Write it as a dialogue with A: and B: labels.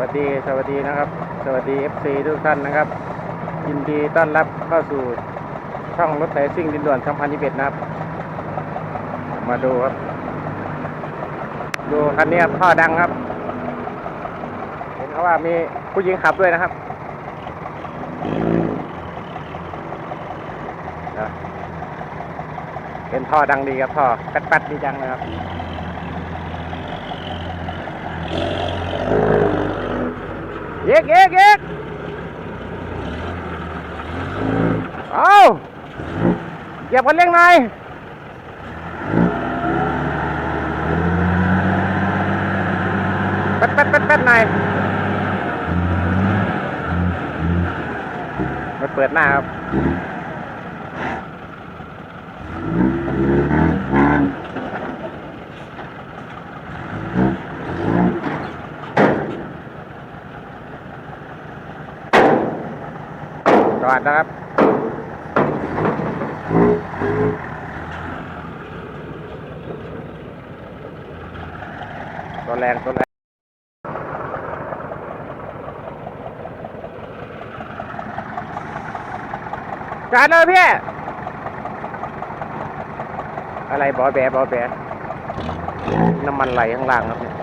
A: วัสดีสวัสดีนะครับ สวัสดี FC ทุกท่านนะครับ ยินดีต้อนรับเข้าสู่ช่องรถไถซิ่งดินด่วน2021นะครับ มาดูครับ ดูคันนี้ท่อดังครับ เห็นเขาว่ามีผู้หญิงขับด้วยนะครับเป็นท่อดังดีครับท่อแป๊ดๆดีจังเลยครับ อกเอกเอกเอาเหยียบคันเร่งหน่อยแป๊ดแป๊ดแป๊ดแป๊ดหน่อยมาเปิดหน้าครับ จอดนะครับ ตัวแรงตัวแรงจอดเลยพี่ อะไรบอแบะบอแบะน้ำมันไหลข้างล่างครับเนี่ย